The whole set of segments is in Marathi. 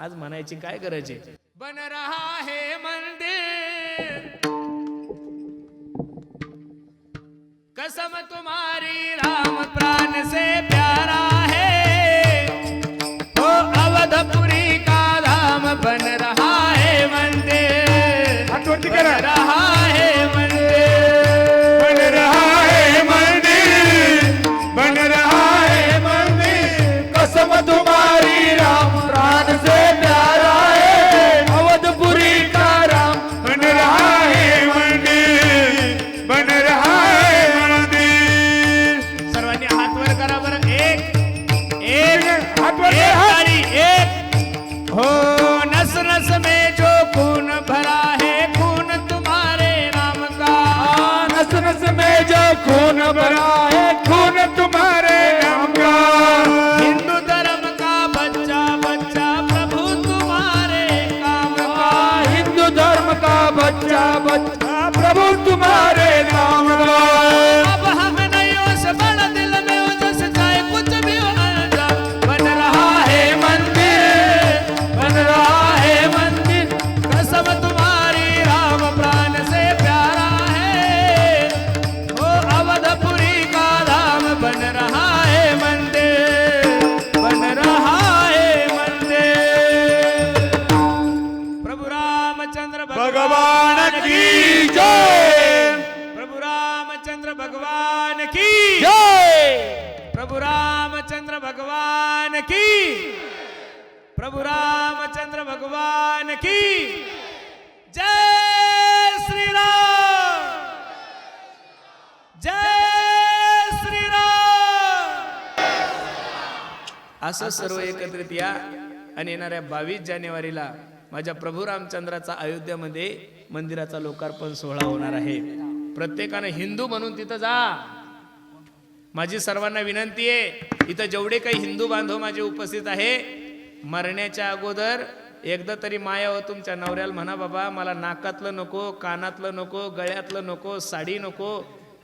आज म्हणायची काय करायचे बन रहा है मंदिर। कसम तुम्हारी राम प्राण से प्यारा है। ओ अवधपुरी प्रभु तुम्हारे रामचंद्र भगवान की। जय। प्रभु रामचंद्र भगवान की। प्रभु रामचंद्र भगवान की। जय श्री राम जय श्री राम असं सर्व एकत्रित या आणि येणाऱ्या बावीस जानेवारीला माझ्या प्रभू रामचंद्राचा अयोध्यामध्ये मंदिराचा लोकार्पण सोहळा होणार आहे. प्रत्येकानं हिंदू म्हणून तिथं जा. माझी सर्वांना विनंती आहे इथं जेवढे काही हिंदू बांधव माझे उपस्थित आहे मरण्याच्या अगोदर एकदा तरी माया हो तुमच्या नवऱ्याला म्हणा बाबा मला नाकातलं नको कानातलं नको गळ्यातलं नको साडी नको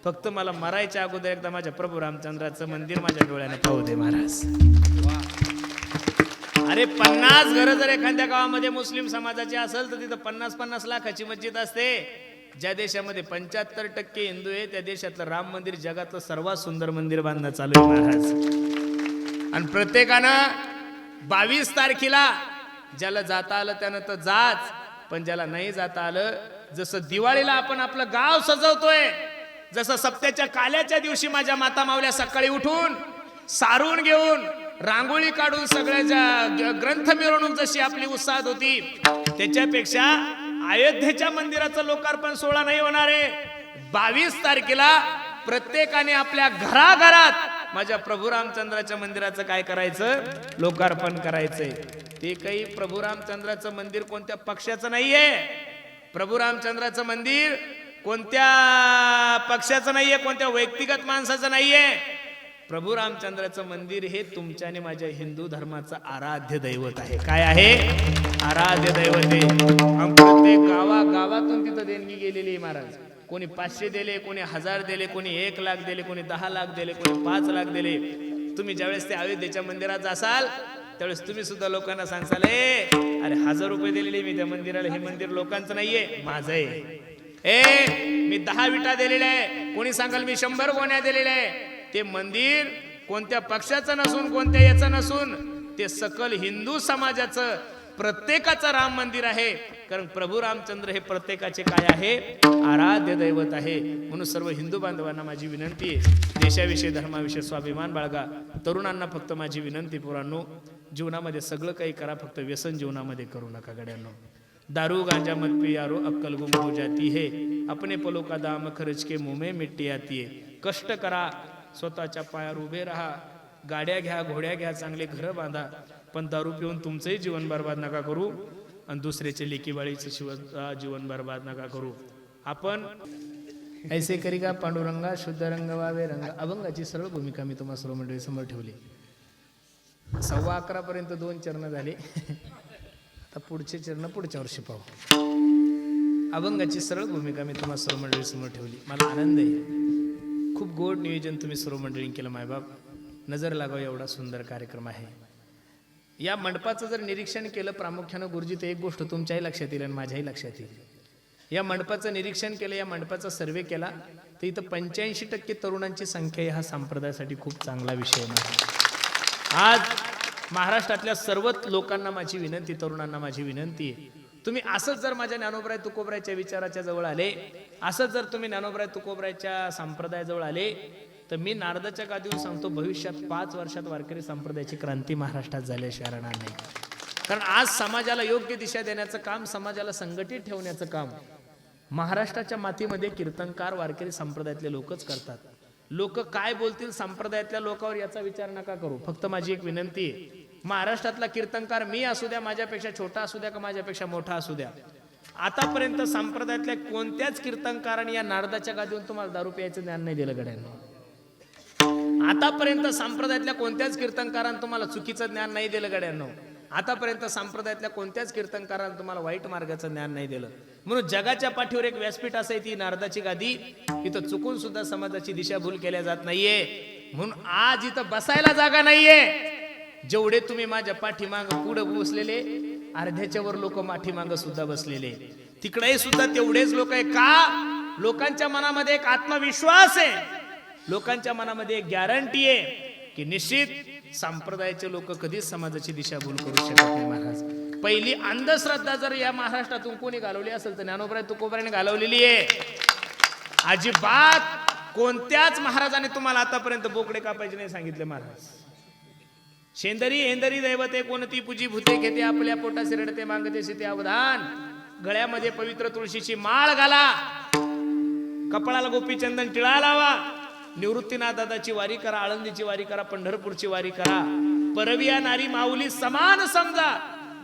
फक्त मला मरायच्या अगोदर एकदा माझ्या प्रभू रामचंद्राचं मंदिर माझ्या डोळ्याने पाहू दे महाराज. अरे पन्नास घरं जर एखाद्या गावामध्ये मुस्लिम समाजाची असेल तर तिथं पन्नास पन्नास लाखाची मस्जिद असते. ज्या देशामध्ये पंच्याहत्तर टक्के हिंदू आहे त्या देशातलं राम मंदिर जगातलं सर्वात सुंदर मंदिर बांधणं चालू आहे महाराज. आणि प्रत्येकानं बावीस तारखेला ज्याला जाता आलं त्यानं तर जाच पण ज्याला नाही जाता आलं जसं दिवाळीला आपण आपलं गाव सजवतोय जसं सप्त्याच्या काल्याच्या दिवशी माझ्या माता मावल्या सकाळी उठून सारून घेऊन रांगोळी काढून सगळ्याच्या ग्रंथ मिरवणूक जशी आपली उत्साहात होती त्याच्यापेक्षा अयोध्येच्या मंदिराचं लोकार्पण सोहळा नाही होणार आहे. बावीस तारखेला प्रत्येकाने आपल्या घराघरात माझ्या प्रभू रामचंद्राच्या मंदिराचं काय करायचं? लोकार्पण करायचंय. ते काही प्रभू रामचंद्राचं मंदिर कोणत्या पक्षाचं नाहीये. प्रभू रामचंद्राचं मंदिर कोणत्या पक्षाचं नाहीये कोणत्या व्यक्तिगत माणसाचं नाहीये. प्रभू रामचंद्राचं मंदिर हे तुमच्या आणि माझ्या हिंदू धर्माचं आराध्य दैवत आहे. काय आहे? आराध्य दैवते. प्रत्येक गावा गावातून तिथं देणगी गेलेली महाराज. कोणी पाचशे दिले कोणी हजार दिले कोणी एक लाख दिले कोणी दहा लाख दिले कोणी पाच लाख दिले. तुम्ही ज्यावेळेस ते अयोध्येच्या मंदिरात जासाल त्यावेळेस तुम्ही सुद्धा लोकांना सांगसाल अरे हजार रुपये दिलेले मी त्या मंदिराला. हे मंदिर लोकांचं नाहीये माझं आहे. ए मी दहा विटा दिलेल्या आहे. कोणी सांगाल मी शंभर गोण्या दिलेल्या आहे? ते मंदिर कोणत्या पक्षाचं नसून कोणत्या याचं नसून ते सकल हिंदू समाजाचं प्रत्येकाचं राम मंदिर आहे. कारण प्रभू रामचंद्र हे प्रत्येकाचे काय आहे? आराध्य दैवत आहे. म्हणून सर्व हिंदू बांधवांना माझी विनंती आहे. देशाविषयी धर्माविषयी स्वाभिमान बाळगा. तरुणांना फक्त माझी विनंती पुरांनो जीवनामध्ये सगळं काही करा फक्त व्यसन जीवनामध्ये करू नका गड्यांनो. दारू गांजा मत पियारो अक्कल गुम हो जाती है. अपने पलो का दाम खर्च के मुंह में मिट्टी आती है. कष्ट करा स्वतःच्या पायावर उभे राहा. गाड्या घ्या घोड्या घ्या चांगले घरं बांधा पण दारू पिऊन तुमचंही जीवन बर्बाद नका करू आणि दुसऱ्याचे लेकीबाळीचं शिव जीवन बर्बाद नका करू. आपण ऐसे करी का पांडुरंगा शुद्ध रंग वावे रंग अभंगाची सरळ भूमिका मी तुम्हाला सर्व मंडळी समोर ठेवली. सव्वा अकरा पर्यंत दोन चरण झाले. आता पुढचे चरण पुढच्या वर्षी पाहू. अभंगाची सरळ भूमिका मी तुम्हाला सर्व मंडळी समोर ठेवली. मला आनंद आहे. खूप गोड नियोजन तुम्ही सर्व मंडळी केलं मायबाप. नजर लागावं एवढा सुंदर कार्यक्रम आहे. या मंडपाचं जर निरीक्षण केलं प्रामुख्यानं गुरुजी तर एक गोष्ट तुमच्याही लक्षात येईल आणि माझ्याही लक्षात येईल. या मंडपाचं निरीक्षण केलं या मंडपाचा सर्वे केला तर इथं पंच्याऐंशी टक्के तरुणांची संख्या हा संप्रदायासाठी खूप चांगला विषय नाही आज महाराष्ट्रातल्या सर्वच लोकांना माझी विनंती तरुणांना माझी विनंती आहे. तुम्ही असंच जर माझ्या ज्ञानोबराय तुकोबरायच्या विचाराच्या जवळ आले असंच जर तुम्ही ज्ञानोबराय तुकोबरायच्या संप्रदायाजवळ आले तर मी नारदाच्या गादीवर सांगतो भविष्यात पाच वर्षात वारकरी संप्रदायाची क्रांती महाराष्ट्रात झाल्याशिवाय राहणार नाही. कारण आज समाजाला योग्य दिशा देण्याचं काम समाजाला संघटित ठेवण्याचं काम महाराष्ट्राच्या मातीमध्ये कीर्तनकार वारकरी संप्रदायातले लोकच करतात. लोक काय बोलतील संप्रदायातल्या लोकांवर याचा विचार नका करू. फक्त माझी एक विनंती आहे महाराष्ट्रातला कीर्तनकार मी असू द्या माझ्यापेक्षा छोटा असू द्या का माझ्यापेक्षा मोठा असू द्या. आतापर्यंत संप्रदायातल्या कोणत्याच कीर्तनकाराने या नारदाच्या गादीवरून तुम्हाला दारू प्यायचं ज्ञान नाही दिलं गड्यांना. आतापर्यंत संप्रदायातल्या कोणत्याच कीर्तनकारांना तुम्हाला चुकीचं ज्ञान नाही दिलं गड्यांनो. आतापर्यंत संप्रदायातल्या कोणत्याच कीर्तनकारांना तुम्हाला वाईट मार्गाचं ज्ञान नाही दिलं. म्हणून जगाच्या पाठीवर एक व्यासपीठ असाय ती नारदाची गादी. इथं चुकून सुद्धा समाजाची दिशाभूल केल्या जात नाहीये. म्हणून आज इथं बसायला जागा नाहीये. जेवढे तुम्ही माझ्या पाठीमाग पुढे बसलेले अर्ध्याच्या वर लोक माठीमाग सुद्धा बसलेले. तिकडे सुद्धा तेवढेच लोक आहे का? लोकांच्या मनामध्ये एक आत्मविश्वास आहे. लोकांच्या मनामध्ये एक गॅरंटी आहे की निश्चित संप्रदायाचे लोक कधीच समाजाची दिशाभूल करू शकत नाही महाराज. पहिली अंधश्रद्धा जर या महाराष्ट्रातून कोणी घालवली असेल तर ज्ञानोबराय तुकोबराने घालवलेली आहे. अजिबात कोणत्याच महाराजाने तुम्हाला आतापर्यंत बोकडे कापायचे नाही सांगितले महाराज. शेंदरी हेंदरी दैवते कोणती पूजी भूते घेते आपल्या पोटाशी रडते मागते सीते अवधान. गळ्यामध्ये पवित्र तुळशीची माळ घाला. कपाळाला गोपीचंदन टिळा लावा. निवृत्तीनाथदादाची वारी करा आळंदीची वारी करा पंढरपूरची वारी करा. परविया नारी माऊली समान समजा.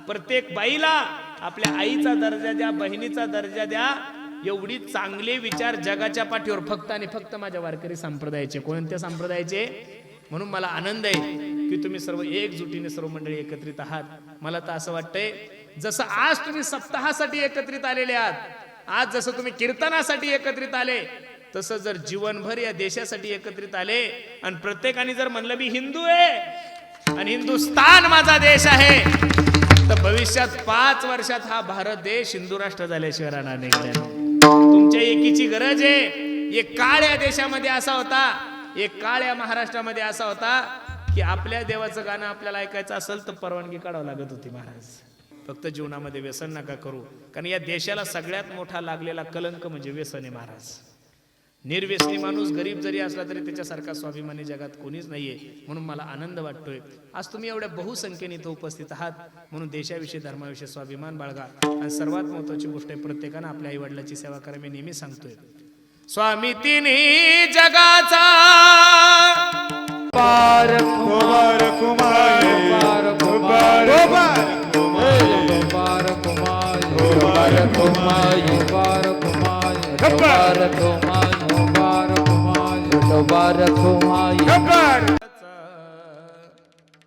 प्रत्येक बाईला आपल्या आईचा दर्जा द्या बहिणीचा दर्जा द्या. एवढी चांगले विचार जगाच्या पाठीवर. फक्त आणि फक्त माझ्या वारकरी संप्रदायाचे. कोणत्या संप्रदायाचे? म्हणून मला आनंद आहे की तुम्ही सर्व एकजुटीने सर्व मंडळी एकत्रित आहात. मला तर असं वाटतंय जसं आज तुम्ही सप्ताहासाठी एकत्रित आलेले आहात आज जसं तुम्ही कीर्तनासाठी एकत्रित आले तसं जर जीवनभर या देशासाठी एकत्रित आले आणि प्रत्येकाने जर म्हणलं मी हिंदू आहे आणि हिंदुस्तान माझा देश आहे तर भविष्यात पाच वर्षात हा भारत देश हिंदू राष्ट्र झाल्याशिवाय राहणार नाही. तुमच्या एकीची गरज आहे. एक काळ या देशामध्ये असा होता एक काळ या महाराष्ट्रामध्ये असा होता की आपल्या देवाचं गाणं आपल्याला ऐकायचं असेल तर परवानगी काढावं लागत होती महाराज. फक्त जीवनामध्ये व्यसन नका करू. कारण या देशाला सगळ्यात मोठा लागलेला कलंक म्हणजे व्यसन आहे महाराज. निर्व्यसनी माणूस गरीब जरी असला तरी त्याच्यासारखा स्वाभिमानी जगात कोणीच नाहीये म्हणून मला आनंद वाटतोय. आज तुम्ही एवढ्या बहुसंख्येने इथं उपस्थित आहात म्हणून देशाविषयी धर्माविषयी स्वाभिमान बाळगा. आणि सर्वात महत्वाची गोष्ट आहे प्रत्येकानं आपल्या आई वडिलाची सेवा करा मी नेहमी सांगतोय. स्वामी तिन्ही जगाचा. पार कुमार कुमार पार कुमार पार कुमार पार कुमार पार कुमार पार कुमार पार कुमार पार कुमार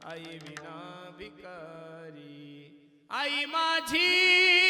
आई विना भिकारी आई माझी